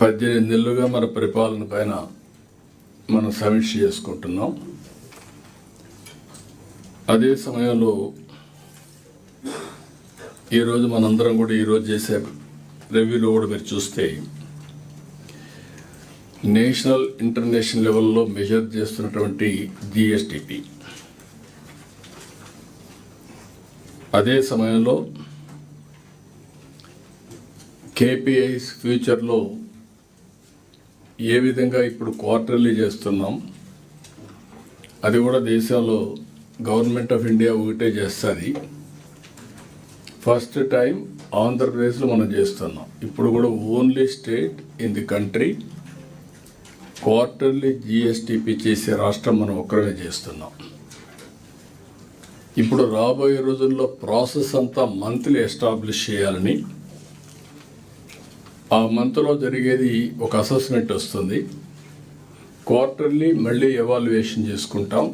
పద్దెనిమిది నెలలుగా మన పరిపాలన పైన మనం సమీక్ష చేసుకుంటున్నాం. అదే సమయంలో ఈరోజు మనందరం కూడా ఈరోజు చేసే రివ్యూలో కూడా మీరు చూస్తే నేషనల్ ఇంటర్నేషనల్ లెవెల్లో మెజర్ చేస్తున్నటువంటి జిఎస్టిపి. అదే సమయంలో కేపీఐస్ ఫ్యూచర్లో ఏ విధంగా ఇప్పుడు క్వార్టర్లీ చేస్తున్నాం అది కూడా దేశంలో గవర్నమెంట్ ఆఫ్ ఇండియా ఒకటే చేస్తుంది. ఫస్ట్ టైం ఆంధ్రప్రదేశ్లో మనం చేస్తున్నాం. ఇప్పుడు కూడా only state in the country quarterly GSDP చేసే రాష్ట్రం మనం ఒక్కడే చేస్తున్నాం. ఇప్పుడు రాబోయే రోజుల్లో ప్రాసెస్ అంతా మంత్లీ ఎస్టాబ్లిష్ చేయాలని ఆ మంత్లో జరిగేది ఒక అసెస్మెంట్ వస్తుంది. క్వార్టర్లీ మళ్ళీ ఎవాల్యుయేషన్ చేసుకుంటాం.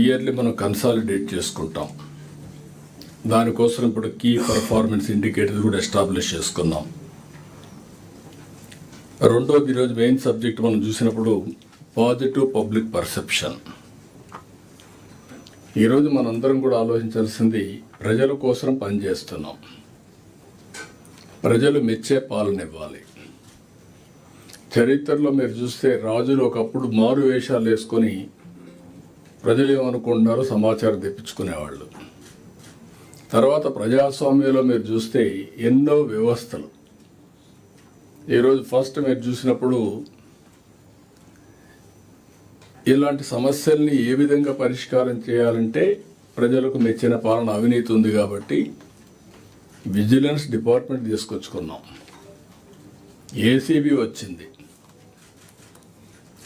ఇయర్లీ మనం కన్సాలిడేట్ చేసుకుంటాం. దానికోసం ఇప్పుడు కీ పర్ఫార్మెన్స్ ఇండికేటర్స్ కూడా ఎస్టాబ్లిష్ చేసుకున్నాం రెండోది ఈరోజు మెయిన్ సబ్జెక్ట్ మనం చూసినప్పుడు పాజిటివ్ పబ్లిక్ పర్సెప్షన్ ఈరోజు మనందరం కూడా ఆలోచించాల్సింది ప్రజల కోసం పనిచేస్తున్నాం. ప్రజలు మెచ్చే పాలనివ్వాలి. చరిత్రలో మీరు చూస్తే రాజులు ఒకప్పుడు మారు వేషాలు వేసుకొని ప్రజలు ఏమనుకుంటున్నారో సమాచారం తెప్పించుకునేవాళ్ళు. తర్వాత ప్రజాస్వామ్యంలో మీరు చూస్తే ఎన్నో వ్యవస్థలు. ఈరోజు ఫస్ట్ మీరు చూసినప్పుడు ఇలాంటి సమస్యల్ని ఏ విధంగా పరిష్కారం చేయాలంటే ప్రజలకు మెచ్చిన పాలన అవినీతి ఉంది కాబట్టి విజిలెన్స్ డిపార్ట్మెంట్ తీసుకొచ్చుకున్నాం. ఏసీబీ వచ్చింది.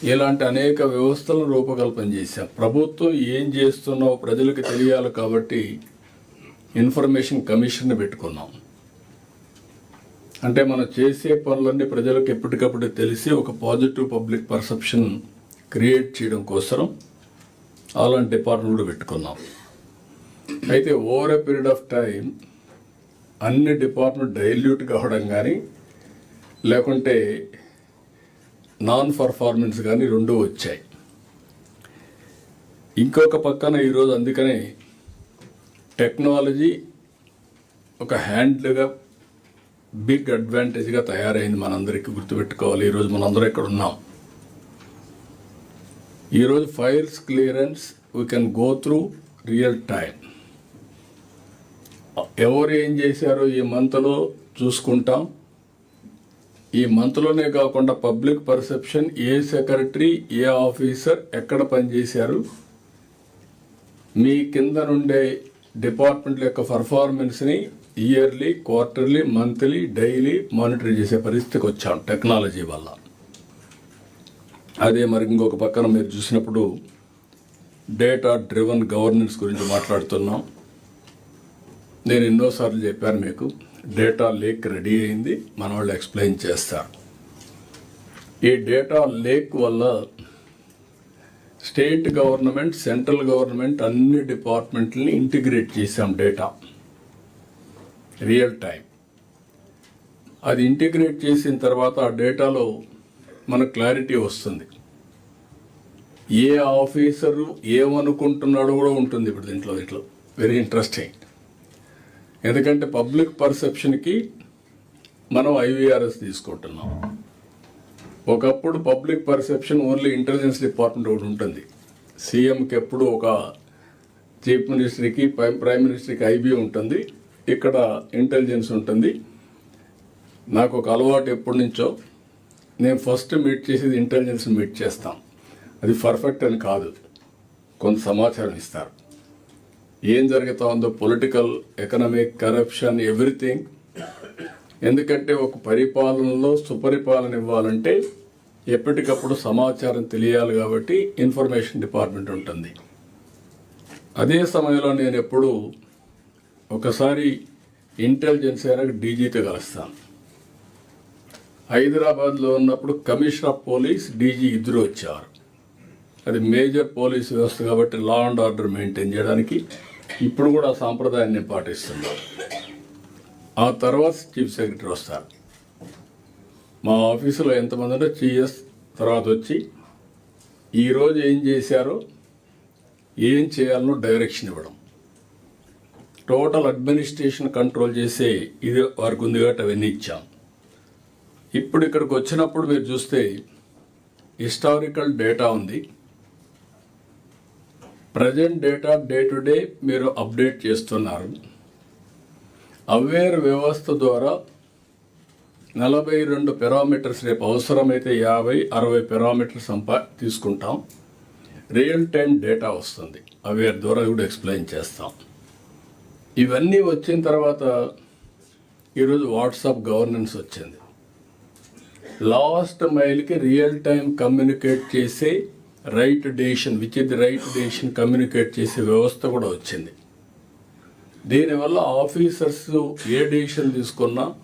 ఇలాంటి అనేక వ్యవస్థలను రూపకల్పన చేశాం. ప్రభుత్వం ఏం చేస్తున్నావు ప్రజలకు తెలియాలి కాబట్టి ఇన్ఫర్మేషన్ కమిషన్ పెట్టుకున్నాం. అంటే మనం చేసే పనులన్నీ ప్రజలకు ఎప్పటికప్పుడు తెలిసి ఒక పాజిటివ్ పబ్లిక్ పర్సెప్షన్ క్రియేట్ చేయడం కోసం అలాంటి డిపార్ట్మెంట్ పెట్టుకున్నాం. అయితే over a period of time అన్ని డిపార్ట్మెంట్ డైల్యూట్ కావడం కానీ లేకుంటే నాన్ పర్ఫార్మెన్స్ కానీ రెండు వచ్చాయి. ఇంకొక పక్కన ఈరోజు అందుకనే టెక్నాలజీ ఒక హ్యాండ్గా బిగ్ అడ్వాంటేజ్గా తయారైంది మనందరికీ గుర్తుపెట్టుకోవాలి. ఈరోజు మనందరం ఇక్కడ ఉన్నాం. ఈరోజు files clearance we can go through real time ఎవరు ఏం చేశారో ఈ మంత్లో చూసుకుంటాం. ఈ మంత్లోనే కాకుండా పబ్లిక్ పర్సెప్షన్ ఏ సెక్రటరీ ఏ ఆఫీసర్ ఎక్కడ పనిచేశారు మీ కింద నుండే డిపార్ట్మెంట్ల యొక్క పర్ఫార్మెన్స్ని yearly quarterly monthly daily monitor చేసే పరిస్థితికి వచ్చాం టెక్నాలజీ వల్ల. అదే మరి ఇంకొక పక్కన మీరు చూసినప్పుడు డేటా డ్రివన్ గవర్నెన్స్ గురించి మాట్లాడుతున్నాం. నేను ఎన్నోసార్లు చెప్పాను మీకు డేటా లేక్ రెడీ అయింది మన వాళ్ళు ఎక్స్ప్లెయిన్ చేస్తారు. ఈ డేటా లేక్ వల్ల స్టేట్ గవర్నమెంట్ సెంట్రల్ గవర్నమెంట్ అన్ని డిపార్ట్మెంట్లని ఇంటిగ్రేట్ చేసాం డేటా. రియల్ టైం అది ఇంటిగ్రేట్ చేసిన తర్వాత ఆ డేటాలో మనకు క్లారిటీ వస్తుంది. ఏ ఆఫీసరు ఏమనుకుంటున్నాడో కూడా ఉంటుంది ఇప్పుడు దీంట్లో దీంట్లో. వెరీ ఇంట్రెస్టింగ్ ఎందుకంటే పబ్లిక్ పర్సెప్షన్కి మనం ఐవీఆర్ఎస్ తీసుకుంటున్నాం. ఒకప్పుడు public perception only intelligence department ఒకటి ఉంటుంది. సీఎంకి ఎప్పుడు ఒక చీఫ్ మినిస్టర్కి ప్రైమ్ మినిస్టర్కి ఐబీ ఉంటుంది. ఇక్కడ ఇంటెలిజెన్స్ ఉంటుంది. నాకు ఒక అలవాటు ఎప్పటి నుంచో నేను ఫస్ట్ మీట్ చేసేది ఇంటెలిజెన్స్ మీట్ చేస్తాం. అది పర్ఫెక్ట్ అని కాదు. కొంత సమాచారం ఇస్తారు. ఏం జరుగుతూ ఉందో పొలిటికల్ ఎకనామిక్ కరప్షన్ ఎవ్రీథింగ్ ఎందుకంటే ఒక పరిపాలనలో సుపరిపాలన ఇవ్వాలంటే ఎప్పటికప్పుడు సమాచారం తెలియాలి కాబట్టి ఇన్ఫర్మేషన్ డిపార్ట్మెంట్ ఉంటుంది. అదే సమయంలో నేను ఎప్పుడు ఒకసారి ఇంటెలిజెన్స్ అయినా డీజీతో కలుస్తాను. హైదరాబాద్లో ఉన్నప్పుడు కమిషనర్ ఆఫ్ పోలీస్ డీజీ ఇద్దరు వచ్చారు. అది మేజర్ పోలీస్ వ్యవస్థ కాబట్టి లా అండ్ ఆర్డర్ మెయింటైన్ చేయడానికి ఇప్పుడు కూడా ఆ సాంప్రదాయాన్ని పాటిస్తున్నాం ఆ తర్వాత చీఫ్ సెక్రటరీ వస్తారు మా ఆఫీసులో ఎంతమంది ఉంటే చీఎస్ తర్వాత వచ్చి ఈరోజు ఏం చేశారో ఏం చేయాలనో డైరెక్షన్ ఇవ్వడం. టోటల్ అడ్మినిస్ట్రేషన్ కంట్రోల్ చేసే ఇది వారికి ఉంది కాబట్టి అవన్నీ ఇచ్చాం. ఇప్పుడు ఇక్కడికి వచ్చినప్పుడు మీరు చూస్తే హిస్టారికల్ డేటా ఉంది. Present data day to day మీరు అప్డేట్ చేస్తున్నారు. అవేర్ వ్యవస్థ ద్వారా నలభై రెండు పెరామీటర్స్ రేపు అవసరమైతే యాభై అరవై పెరామీటర్స్ సంపా తీసుకుంటాం. రియల్ టైం డేటా వస్తుంది. అవేర్ ద్వారా కూడా ఎక్స్ప్లెయిన్ చేస్తాం. ఇవన్నీ వచ్చిన తర్వాత ఈరోజు వాట్సాప్ గవర్నెన్స్ వచ్చింది. లాస్ట్ మైల్కి రియల్ టైం కమ్యూనికేట్ చేసే రైట్ డేషన్ విచ్ ది రైట్ డేషన్ కమ్యూనికేట్ చేసే వ్యవస్థ కూడా వచ్చింది. దీనివల్ల ఆఫీసర్స్ ఏ డేషన్ తీసుకున్నా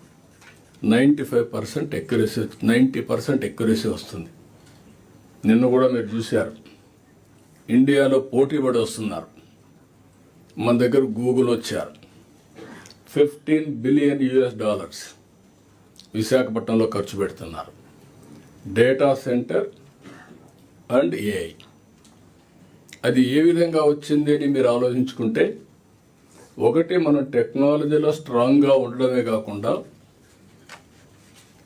ninety five percent accuracy ninety percent accuracy వస్తుంది. నిన్న కూడా మీరు చూశారు. ఇండియాలో పోటీ పడి వస్తున్నారు. మన దగ్గర గూగుల్ వచ్చారు. ఫిఫ్టీన్ బిలియన్ యుఎస్ డాలర్స్ విశాఖపట్నంలో ఖర్చు పెడుతున్నారు. డేటా సెంటర్ అండ్ ఏఐ అది ఏ విధంగా వచ్చింది అని మీరు ఆలోచించుకుంటే ఒకటి మనం టెక్నాలజీలో స్ట్రాంగ్గా ఉండడమే కాకుండా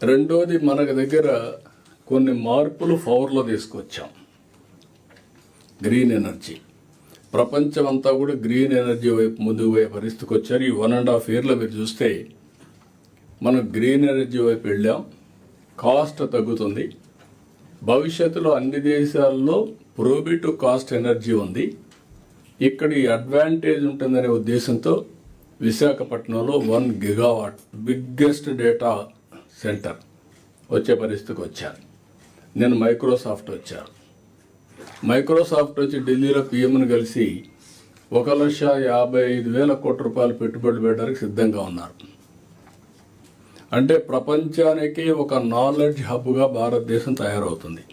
రెండోది మనకు దగ్గర కొన్ని మార్పులు పవర్లో తీసుకొచ్చాం. గ్రీన్ ఎనర్జీ ప్రపంచం అంతా కూడా గ్రీన్ ఎనర్జీ వైపు ముందుకు పోయే పరిస్థితికి వచ్చారు. ఈ వన్ అండ్ హాఫ్ ఇయర్లో మీరు చూస్తే మనం గ్రీన్ ఎనర్జీ వైపు వెళ్ళాం. కాస్ట్ తగ్గుతుంది. భవిష్యత్తులో అన్ని దేశాల్లో ప్రోబిటివ్ కాస్ట్ ఎనర్జీ ఉంది. ఇక్కడ ఈ అడ్వాంటేజ్ ఉంటుందనే ఉద్దేశంతో విశాఖపట్నంలో one gigawatt biggest data centre వచ్చే పరిస్థితికి వచ్చారు. నేను మైక్రోసాఫ్ట్ వచ్చాను. మైక్రోసాఫ్ట్ వచ్చి ఢిల్లీలో పిఎంను కలిసి ఒక లక్ష యాభై ఐదు వేల కోట్ల రూపాయలు పెట్టుబడులు పెట్టడానికి సిద్ధంగా ఉన్నారు. అంటే ప్రపంచానికి ఒక నాలెడ్జ్ హబ్గా భారతదేశం తయారవుతుంది.